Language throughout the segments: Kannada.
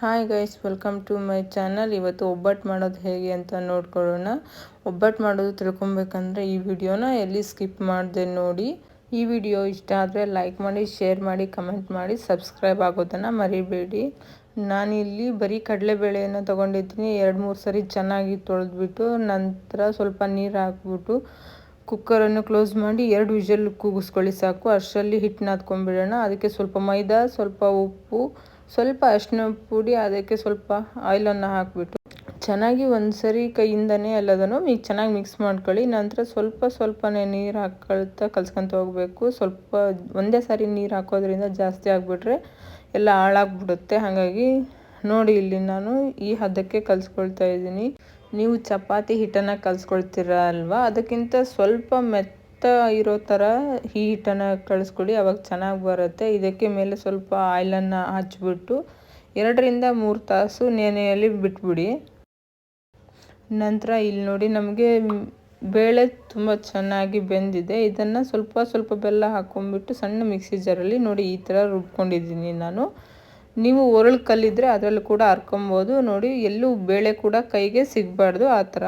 Hi guys welcome to my channel ಇವತ್ತು ಒಬ್ಬಟ್ಟು ಮಾಡೋದು ಹೇಗೆ ಅಂತ ನೋಡ್ಕೊಳ್ಳೋಣ. ಒಬ್ಬಟ್ಟು ಮಾಡೋದು ತಿಳ್ಕೊಬೇಕಂದ್ರೆ ಈ ವಿಡಿಯೋನ ಎಲ್ಲಿ ಸ್ಕಿಪ್ ಮಾಡಿದೆ ನೋಡಿ. ಈ ವಿಡಿಯೋ ಇಷ್ಟ ಆದರೆ ಲೈಕ್ ಮಾಡಿ ಶೇರ್ ಮಾಡಿ ಕಮೆಂಟ್ ಮಾಡಿ ಸಬ್ಸ್ಕ್ರೈಬ್ ಆಗೋದನ್ನು ಮರಿಬೇಡಿ. ನಾನಿಲ್ಲಿ ಬರೀ ಕಡಲೆಬೇಳೆಯನ್ನು ತೊಗೊಂಡಿದ್ದೀನಿ. ಎರಡು ಮೂರು ಸರಿ ಚೆನ್ನಾಗಿ ತೊಳೆದ್ಬಿಟ್ಟು ನಂತರ ಸ್ವಲ್ಪ ನೀರು ಹಾಕ್ಬಿಟ್ಟು ಕುಕ್ಕರನ್ನು ಕ್ಲೋಸ್ ಮಾಡಿ ಎರಡು ವಿಷಲ್ ಕೂಗಿಸ್ಕೊಳ್ಳಿ ಸಾಕು. ಅಷ್ಟರಲ್ಲಿ ಹಿಟ್ಟನ್ನ ನಾದ್ಕೊಂಡ್ಬಿಡೋಣ ಅದಕ್ಕೆ ಸ್ವಲ್ಪ ಮೈದಾ, ಸ್ವಲ್ಪ ಉಪ್ಪು ಸ್ವಲ್ಪ ಅರಿಶಿನ ಪುಡಿ, ಅದಕ್ಕೆ ಸ್ವಲ್ಪ ಆಯಿಲನ್ನು ಹಾಕಿಬಿಟ್ಟು ಚೆನ್ನಾಗಿ ಒಂದು ಸರಿ ಕೈಯಿಂದನೇ ಎಲ್ಲದನ್ನು ಈಗ ಚೆನ್ನಾಗಿ ಮಿಕ್ಸ್ ಮಾಡ್ಕೊಳ್ಳಿ. ನಂತರ ಸ್ವಲ್ಪ ಸ್ವಲ್ಪನೇ ನೀರು ಹಾಕ್ಕೊಳ್ತಾ ಕಲ್ಸ್ಕೊತ ಹೋಗಬೇಕು. ಸ್ವಲ್ಪ ಒಂದೇ ಸಾರಿ ನೀರು ಹಾಕೋದ್ರಿಂದ ಜಾಸ್ತಿ ಆಗಿಬಿಟ್ರೆ ಎಲ್ಲ ಹಾಳಾಗ್ಬಿಡುತ್ತೆ. ಹಾಗಾಗಿ ನೋಡಿ ಇಲ್ಲಿ ನಾನು ಈ ಹದಕ್ಕೆ ಕಲಿಸ್ಕೊಳ್ತಾ ಇದ್ದೀನಿ. ನೀವು ಚಪಾತಿ ಹಿಟ್ಟನ್ನು ಕಲಿಸ್ಕೊಳ್ತೀರ ಅಲ್ವಾ? ಅದಕ್ಕಿಂತ ಸ್ವಲ್ಪ ಮೆತ್ತ ಇರೋ ಥರ ಹೀಟನ್ನು ಕಳಿಸ್ಕೊಡಿ, ಅವಾಗ ಚೆನ್ನಾಗಿ ಬರುತ್ತೆ. ಇದಕ್ಕೆ ಮೇಲೆ ಸ್ವಲ್ಪ ಆಯಿಲನ್ನು ಹಚ್ಚಿಬಿಟ್ಟು ಎರಡರಿಂದ ಮೂರು ತಾಸು ನೆನೆಯಲ್ಲಿ ಬಿಟ್ಬಿಡಿ. ನಂತರ ಇಲ್ಲಿ ನೋಡಿ ನಮಗೆ ಬೇಳೆ ತುಂಬ ಚೆನ್ನಾಗಿ ಬೆಂದಿದೆ. ಇದನ್ನು ಸ್ವಲ್ಪ ಸ್ವಲ್ಪ ಬೆಲ್ಲ ಹಾಕ್ಕೊಂಡ್ಬಿಟ್ಟು ಸಣ್ಣ ಮಿಕ್ಸಿ ಜಾರಲ್ಲಿ ನೋಡಿ ಈ ಥರ ರುಬ್ಕೊಂಡಿದ್ದೀನಿ ನಾನು. ನೀವು ಒರಳು ಕಲ್ಲಿದ್ರೆ ಅದರಲ್ಲೂ ಕೂಡ ಹರ್ಕೊಬೋದು. ನೋಡಿ ಎಲ್ಲೂ ಬೇಳೆ ಕೂಡ ಕೈಗೆ ಸಿಗಬಾರ್ದು ಆ ಥರ.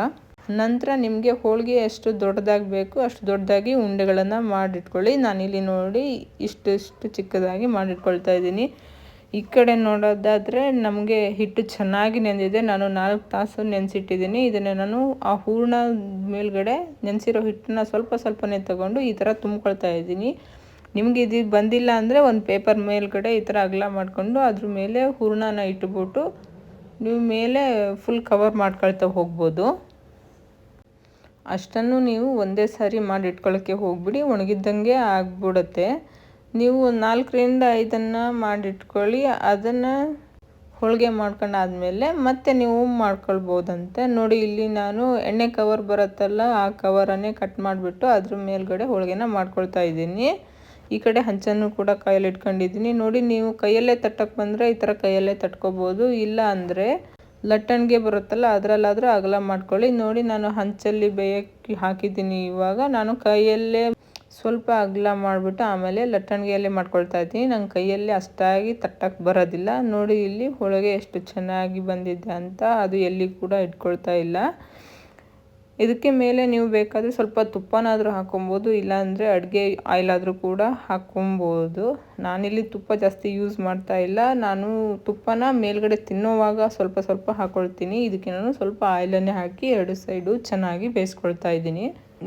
ನಂತರ ನಿಮಗೆ ಹೋಳಿಗೆ ಎಷ್ಟು ದೊಡ್ಡದಾಗಿ ಬೇಕು ಅಷ್ಟು ದೊಡ್ಡದಾಗಿ ಉಂಡೆಗಳನ್ನು ಮಾಡಿಟ್ಕೊಳ್ಳಿ. ನಾನಿಲ್ಲಿ ನೋಡಿ ಇಷ್ಟು ಇಷ್ಟು ಚಿಕ್ಕದಾಗಿ ಮಾಡಿಟ್ಕೊಳ್ತಾ ಇದ್ದೀನಿ. ಈ ಕಡೆ ನೋಡೋದಾದರೆ ನಮಗೆ ಹಿಟ್ಟು ಚೆನ್ನಾಗಿ ನೆಂದಿದೆ. ನಾನು ನಾಲ್ಕು ತಾಸು ನೆನೆಸಿಟ್ಟಿದ್ದೀನಿ. ಇದನ್ನು ನಾನು ಆ ಹೂರ್ಣ ಮೇಲ್ಗಡೆ ನೆನೆಸಿರೋ ಹಿಟ್ಟನ್ನ ಸ್ವಲ್ಪ ಸ್ವಲ್ಪನೇ ತಗೊಂಡು ಈ ಥರ ತುಂಬ್ಕೊಳ್ತಾ ಇದ್ದೀನಿ. ನಿಮಗೆ ಇದು ಬಂದಿಲ್ಲ ಅಂದರೆ ಒಂದು ಪೇಪರ್ ಮೇಲ್ಗಡೆ ಈ ಥರ ಅಗಲ ಮಾಡಿಕೊಂಡು ಅದ್ರ ಮೇಲೆ ಹೂರ್ಣನ ಇಟ್ಬಿಟ್ಟು, ನೀವು ಮೇಲೆ ಫುಲ್ ಕವರ್ ಮಾಡ್ಕೊಳ್ತಾ ಹೋಗ್ಬೋದು. ಅಷ್ಟನ್ನು ನೀವು ಒಂದೇ ಸಾರಿ ಮಾಡಿ ಇಟ್ಕೊಳ್ಳೋಕ್ಕೆ ಹೋಗ್ಬಿಡಿ, ಒಣಗಿದ್ದಂಗೆ ಆಗ್ಬಿಡುತ್ತೆ. ನೀವು ನಾಲ್ಕರಿಂದ ಐದನ್ನು ಮಾಡಿಟ್ಕೊಳ್ಳಿ, ಅದನ್ನು ಹೋಳಿಗೆ ಮಾಡ್ಕೊಂಡಾದ್ಮೇಲೆ ಮತ್ತೆ ನೀವು ಮಾಡ್ಕೊಳ್ಬೋದಂತೆ. ನೋಡಿ, ಇಲ್ಲಿ ನಾನು ಎಣ್ಣೆ ಕವರ್ ಬರುತ್ತಲ್ಲ, ಆ ಕವರನ್ನೇ ಕಟ್ ಮಾಡಿಬಿಟ್ಟು ಅದ್ರ ಮೇಲ್ಗಡೆ ಹೋಳಿಗೆನ ಮಾಡ್ಕೊಳ್ತಾ ಇದ್ದೀನಿ. ಈ ಕಡೆ ಹಂಚನ್ನು ಕೂಡ ಕೈಯಲ್ಲಿ ಇಟ್ಕೊಂಡಿದ್ದೀನಿ ನೋಡಿ, ನೀವು ಕೈಯಲ್ಲೇ ತಟ್ಟಕ್ಕೆ ಬಂದರೆ ಈ ಥರ ಕೈಯಲ್ಲೇ ತಟ್ಕೋಬೋದು. ಇಲ್ಲ ಅಂದರೆ ಲಟ್ಟಣಿಗೆ ಬರುತ್ತಲ್ಲ, ಅದರಲ್ಲಾದರೂ ಅಗಲ ಮಾಡ್ಕೊಳ್ಳಿ. ನೋಡಿ, ನಾನು ಹಂಚಲ್ಲಿ ಬೇಯಕ್ಕೆ ಹಾಕಿದ್ದೀನಿ ಇವಾಗ. ನಾನು ಕೈಯಲ್ಲೇ ಸ್ವಲ್ಪ ಅಗಲ ಮಾಡಿಬಿಟ್ಟು ಆಮೇಲೆ ಲಟ್ಟಣಿಗೆಯಲ್ಲೇ ಮಾಡ್ಕೊಳ್ತಾ ಇದ್ದೀನಿ. ನನ್ನ ಕೈಯಲ್ಲಿ ಅಷ್ಟಾಗಿ ತಟ್ಟಕ್ಕೆ ಬರೋದಿಲ್ಲ. ನೋಡಿ, ಇಲ್ಲಿ ಹೋಳಿಗೆ ಎಷ್ಟು ಚೆನ್ನಾಗಿ ಬಂದಿದೆ ಅಂತ ಅದು ಎಲ್ಲಿ ಕೂಡ ಇಟ್ಕೊಳ್ತಾ ಇಲ್ಲ. ಇದಕ್ಕೆ ಮೇಲೆ ನೀವು ಬೇಕಾದರೆ ಸ್ವಲ್ಪ ತುಪ್ಪನಾದರೂ ಹಾಕೊಬೋದು, ಇಲ್ಲಾಂದರೆ ಅಡುಗೆ ಆಯಿಲ್ ಆದರೂ ಕೂಡ ಹಾಕ್ಕೊಬೋದು ನಾನಿಲ್ಲಿ ತುಪ್ಪ ಜಾಸ್ತಿ ಯೂಸ್ ಮಾಡ್ತಾ ಇಲ್ಲ. ನಾನು ತುಪ್ಪನ ಮೇಲ್ಗಡೆ ತಿನ್ನೋವಾಗ ಸ್ವಲ್ಪ ಸ್ವಲ್ಪ ಹಾಕ್ಕೊಳ್ತೀನಿ ಇದಕ್ಕೆ ನಾನು ಸ್ವಲ್ಪ ಆಯಿಲನ್ನೇ ಹಾಕಿ ಎರಡು ಸೈಡು ಚೆನ್ನಾಗಿ ಬೇಯಿಸ್ಕೊಳ್ತಾ ಇದ್ದೀನಿ.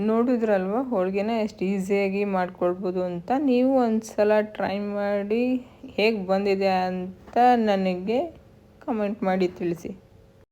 ನೋಡಿದ್ರಲ್ವ, ಹೋಳಿಗೆನ ಎಷ್ಟು ಈಸಿಯಾಗಿ ಮಾಡ್ಕೊಳ್ಬೋದು ಅಂತ. ನೀವು ಒಂದು ಸಲ ಟ್ರೈ ಮಾಡಿ ಹೇಗೆ ಬಂದಿದೆ ಅಂತ ನನಗೆ ಕಮೆಂಟ್ ಮಾಡಿ ತಿಳಿಸಿ.